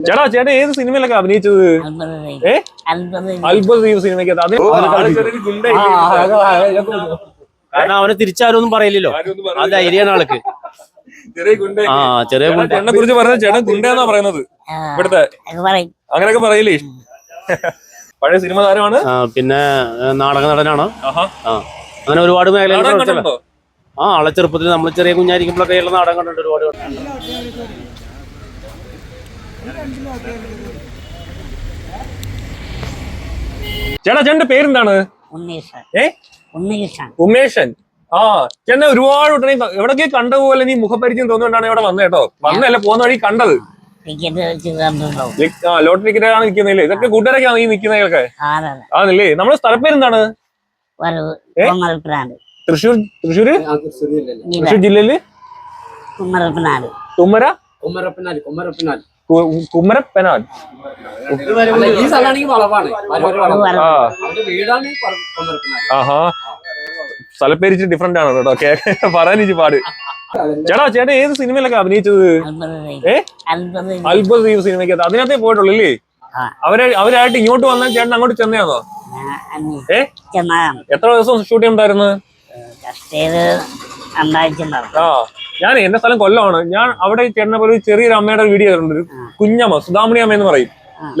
ചേട്ടാ ചേട്ടാ ഏത് സിനിമയിലൊക്കെ അഭിനയിച്ചത് അത്ഭുത ദ്വീപ്? കാരണം അവനെ തിരിച്ചാരൊന്നും പറയില്ലല്ലോ ആ ധൈര്യമാണ് ആൾക്ക് ചെറിയ ഗുണ്ട ആ ചെറിയ ചേട്ടനെ കുറിച്ച് പറയുന്നത് ചേട്ടൻ ഗുണ്ടെന്നാ പറയുന്നത് ഇവിടുത്തെ അങ്ങനെയൊക്കെ പറയില്ലേ പഴയ സിനിമ താരമാണ് പിന്നെ നാടക നടനാണ് ആ അങ്ങനെ ഒരുപാട്. കണ്ടിട്ടുണ്ടോ? ആ ആളെ ചെറുപ്പത്തിൽ നമ്മൾ ചെറിയ കുഞ്ഞായിരിക്കുമ്പോഴൊക്കെ ഉള്ള നാടകം കണ്ടിട്ടുണ്ട് ഒരുപാട് കണ്ടിട്ടുണ്ട്. ചേട്ടാ ചേട്ടന്റെ പേരെന്താണ്? ഉമേഷൻ ആ ചേട്ടനെ ഒരുപാട് ഉടനെ എവിടൊക്കെ കണ്ട പോലെ നീ മുഖപരിചയം തോന്നുകൊണ്ടാണ് ഇവിടെ വന്നത് കേട്ടോ. വന്നല്ല പോകുന്ന വഴി കണ്ടത്. ആ ലോട്ടറി ടിക്കറ്റാണ് നിൽക്കുന്നില്ലേ ഇതൊക്കെ കൂട്ടുകാരൊക്കെയാണ് ഈ നിൽക്കുന്നതൊക്കെ ആണല്ലേ. നമ്മുടെ സ്ഥലപ്പേരെന്താണ് തൃശ്ശൂർ തൃശ്ശൂര് തൃശ്ശൂർ ജില്ലയിൽ? തുമ്മര തുമ്മര കൊമ്മരപ്പനാല് കൊമ്മരപ്പനാല് കു- കുമ്മരപ്പനാൽ ഈ സ്ഥലമാണെങ്കിൽ വളവാണ്. വരവൂര് വളവ്. വരവ്. ആ അവന്റെ വീടാണ് ഈ പറ- കൊമ്മരപ്പനാല് ആഹാ. സ്ഥലപ്പേര് ഇച്ചിരി ഡിഫറെന്റ് ആണ് കേട്ടോ. പറയാനിച്ച് പറയാൻ ഇച്ചിരി പാട്. ചേട്ടാ ചേട്ടാ ഏത് സിനിമയിലൊക്കെ അഭിനയിച്ചത്? അത്ഭുത. ഏ? അത്ഭുത. അത്ഭുത ദ്വീപ് സിനിമയ്ക്ക് അതിനകത്തേ പോയിട്ടുള്ളൂ അല്ലേ അവരെ അവരായിട്ട് ഇങ്ങോട്ട് വന്നാൽ ചേട്ടൻ അങ്ങോട്ട് ചെന്നയാണോ ഏ? എത്ര ദിവസം ഷൂട്ട് ചെയ്യണ്ടായിരുന്നു? ആ. ഞാൻ എന്റെ സ്ഥലം കൊല്ലമാണ്. ഞാൻ അവിടെ ചേട്ടനെ പോലെ ഒരു ചെറിയൊരു അമ്മയുടെ വീഡിയോ ചെയ്തിട്ടുണ്ട് ഒരു കുഞ്ഞമ്മ സുധാമണി അമ്മ എന്ന് പറയും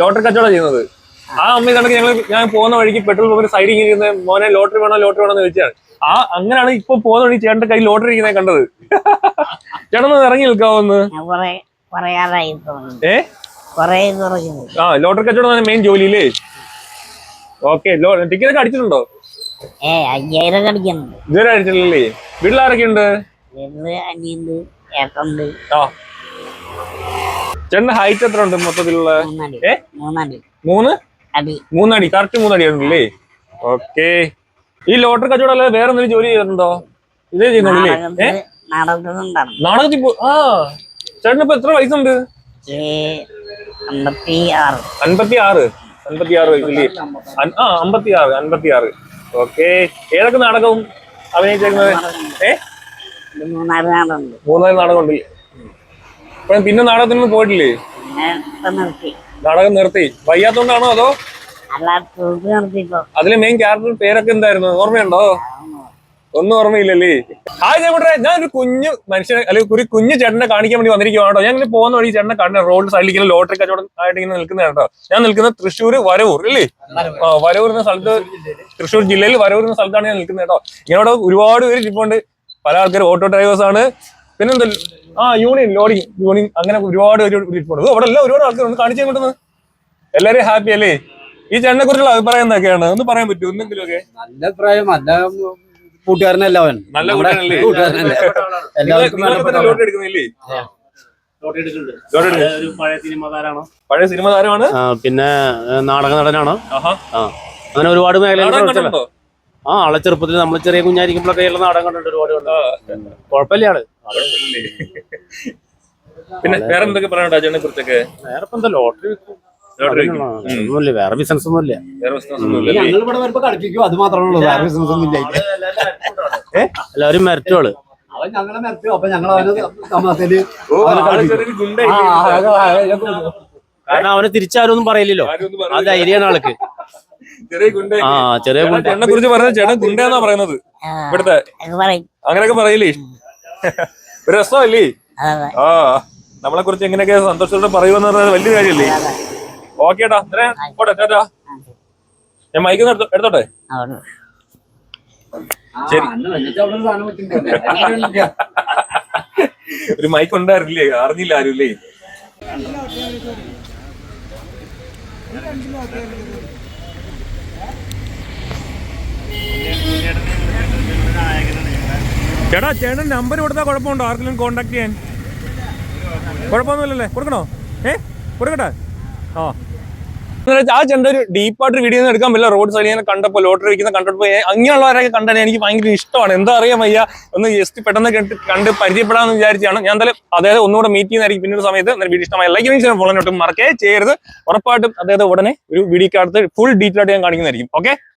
ലോട്ടറി കച്ചവടം ചെയ്യുന്നത്. ആ അമ്മ കണക്ക് ഞങ്ങൾ ഞാൻ പോകുന്ന വഴിക്ക് പെട്രോൾ പമ്പിന് സൈഡിൽ ഇരിക്കുന്ന മോനെ ലോട്ടറി വേണോ ലോട്ടറി വേണോ എന്ന് ചോദിച്ചാണ്. ആ അങ്ങനെയാണ് ഇപ്പൊ പോകുന്ന വഴി ചേട്ടന്റെ കയ്യിൽ ലോട്ടറി ഇരിക്കുന്നത് കണ്ടത്. ചേട്ടൻ ഒന്ന് ഇറങ്ങി നിൽക്കാവുന്ന്. ഏ? ആ ലോട്ടറി കച്ചവടം മെയിൻ ജോലി അല്ലേ ഓക്കെ ടിക്കറ്റ് ഒക്കെ അടിച്ചിട്ടുണ്ടോ? ഇതുവരെ അടിച്ചിട്ടില്ലേ വീട്ടിലാരൊക്കെ ഉണ്ട് വീട്ടിൽ അനിയുണ്ട് ഏട്ടുണ്ട് ആ. ചേട്ടന്റെ ഹൈറ്റ് എത്ര ഉണ്ട് മൊത്തത്തിലുള്ള? മൂന്നടി. ഏ? മൂന്നടി. മൂന്ന്? അടി. മൂന്നടി. കറക്റ്റ് മൂന്നടി ആണല്ലേ ഓക്കെ. ഈ ലോട്ടറി കച്ചവടം അല്ലാതെ വേറെ എന്തെങ്കിലും ജോലി ചെയ്തിട്ടുണ്ടോ ഇതേ ചെയ്യുന്നുണ്ടല്ലേ ഏ? നാടകത്തിൽ നാടകത്തിലുണ്ടാവും നാടകത്തിൽ പോ- ആ. ചേട്ടന് ഇപ്പൊ എത്ര വയസ്സുണ്ട്? അമ്പത്തി ആറ് അൻപത്തി ആറ് അൻപത്തി ആറ് വയസ്സില്ലേ അൻ- ആ അമ്പത്തി ആറ് അൻപത്തി ആറ് ഓക്കെ. ഏതൊക്കെ നാടകവും അഭിനയിച്ചേക്കുന്നത്? ഏ? മൂന്നാൽ നാടകമുണ്ട്. മൂന്നാൽ നാടകം ഉണ്ട് അപ്പൊ പിന്നെ നാടകത്തിനൊന്നും പോയിട്ടില്ലേ നിർത്തി. നാടകം നിർത്തി. വയ്യാത്തോണ്ടാണോ അതോ? അതിലെ മെയിൻ ക്യാരക്ടർ പേരൊക്കെ എന്തായിരുന്നു? ഓർമ്മയുണ്ടോ? ഒന്നും ഓർമ്മയില്ലല്ലേ? ഹായ് ചേട്ടൻ ഞാൻ ഒരു കുഞ്ഞു മനുഷ്യനെ അല്ലെങ്കിൽ ഒരു കുഞ്ഞു ചേട്ടനെ കാണിക്കാൻ വേണ്ടി വന്നിരിക്കുവാണോ കേട്ടോ. ഞാൻ ഇങ്ങനെ പോകുന്ന വഴി ചേട്ടനെ കാണുന്ന റോഡ് സൈഡിൽ ഇങ്ങനെ ലോട്ടറി കച്ചവടം ആയിട്ട് ഇങ്ങനെ നിൽക്കുന്ന കേട്ടോ. ഞാൻ നിൽക്കുന്നത് തൃശ്ശൂർ വരവൂർ അല്ലേ ആ വരവൂർ എന്ന സ്ഥലത്ത് തൃശ്ശൂർ ജില്ലയിൽ വരവൂർ എന്ന സ്ഥലത്താണ് ഞാൻ നിൽക്കുന്നത് കേട്ടോ. ഇങ്ങനോട് ഒരുപാട് പേര് ഇരിപ്പുണ്ട്. പല ആൾക്കാർ ഓട്ടോ ഡ്രൈവേഴ്സ് ആണ്. പിന്നെന്താ? ആ യൂണിയൻ ലോഡിങ് യൂണിയൻ അങ്ങനെ ഒരുപാട് പേര് ഇരിപ്പുണ്ട് അവിടെ എല്ലാം ഒരുപാട് ആൾക്കാരുണ്ട് കാണിച്ചു കൊണ്ടുവന്ന് എല്ലാവരും ഹാപ്പി അല്ലേ? ഈ ചേട്ടനെ കുറിച്ചുള്ള അഭിപ്രായം എന്തൊക്കെയാണ്? ഒന്ന് പറയാൻ പറ്റുമോ? എന്തെങ്കിലുമൊക്കെ നല്ല പ്രായം നല്ല കൂട്ടുകാരനല്ല അവൻ. നല്ല കൂട്ടുകാരനല്ലേ? ലോട്ടറി എടുക്കുന്നില്ലേ? ലോട്ടറി എടുക്കുന്നുണ്ട്. ഒരു പഴയ സിനിമ താരമാണ് പഴയ സിനിമ താരമാണ്? പിന്നെ നാടക നടനാണോ ആ. അങ്ങനെ ഒരുപാട്. കണ്ടിട്ടുണ്ടോ? ആ ആളെ ചെറുപ്പത്തിൽ നമ്മൾ ചെറിയ കുഞ്ഞായിരിക്കുമ്പോഴൊക്കെ ഉള്ള കണ്ടിട്ട് കണ്ടിട്ടുണ്ട് ഒരുപാട് കണ്ടു കുഴപ്പമില്ല ആൾ പിന്നെ വേറെ എന്തൊക്കെ അജയനെ കുറിച്ചൊക്കെ വേറെ ഇപ്പൊ എന്താ ലോട്ടറി ഒന്നുമില്ല വേറെ ബിസിനസ് ഒന്നുമില്ല? ഞങ്ങൾ ഇവിടെ വരുമ്പോ കളിപ്പിക്കും അത് മാത്രമേ വേറെ ബിസിനസ് ഒന്നും ഇല്ല എല്ലാവരും മെറിറ്റുകൾ അവൻ ഞങ്ങളെ നിർത്തും അപ്പൊ ഞങ്ങൾ അവന് തിരിച്ചാരും കാരണം അവനെ തിരിച്ചാരൊന്നും പറയില്ലല്ലോ ആരും ഒന്നും ആ ധൈര്യമാണ് ആൾക്ക് ആ ചെറിയ കുട്ടി ചേട്ടനെ കുറിച്ച് പറഞ്ഞ ചേട്ടൻ ഗുണ്ടെന്നാ പറയുന്നത്. ഇവിടുത്തെ അങ്ങനെയൊക്കെ പറയില്ലേ? ഒരു രസമല്ലേ? അതെ ആ നമ്മളെ കുറിച്ച് എങ്ങനെയൊക്കെ സന്തോഷത്തോടെ പറയുമെന്ന് പറഞ്ഞാൽ വലിയ കാര്യല്ലേ ഓക്കെ ഏട്ടാ പോട്ടെ ചേട്ടാ ഞാൻ മൈക്ക് എടുത്തോട്ടെ? ശരി. ഒരു ഒരു മൈക്ക് ഉണ്ടായിരുന്നില്ലേ? അറിഞ്ഞില്ല ആരും ഇല്ലേ ചേട്ടാ ചേട്ടൻ നമ്പർ കൊടുത്താൽ കുഴപ്പമുണ്ടോ? ആർക്കെങ്കിലും കോണ്ടാക്ട് ചെയ്യാൻ? കുഴപ്പമൊന്നുമില്ലല്ലേ? കൊടുക്കണോ? ഏ? കൊടുക്കട്ടെ? ആ. ആ ചെണ്ട ഒരു ഡീപ്പായിട്ട് വീഡിയോ ഒന്നും എടുക്കാൻ പറ്റില്ല. റോഡ് സൈഡിൽ ഞാൻ കണ്ടപ്പോൾ ലോട്ടറി വയ്ക്കുന്ന കണ്ടപ്പോൾ അങ്ങനെയുള്ളവരൊക്കെ കണ്ടാൽ എനിക്ക് ഭയങ്കര ഇഷ്ടമാണ്. എന്താ അറിയാം വയ്യ. ഒന്ന് ജസ്റ്റ് പെട്ടെന്ന് കണ്ട് പരിചയപ്പെടാമെന്ന് വിചാരിച്ചാണ്. ഞാൻ എന്തായാലും അതായത് ഒന്നുകൂടെ മീറ്റ് ചെയ്യുന്നതായിരിക്കും പിന്നൊരു സമയത്ത്. വീഡിയോ ഇഷ്ടമായി ലൈക്ക് ഫോളോ ഒട്ടും മറക്കേ ചെയ്യരുത്. ഉറപ്പായിട്ടും അദ്ദേഹത്തെ ഉടനെ ഒരു വീഡിയോ അടുത്ത് ഫുൾ ഡീറ്റെയിൽ ആയിട്ട് ഞാൻ കാണിക്കുന്നതായിരിക്കും. ഓക്കെ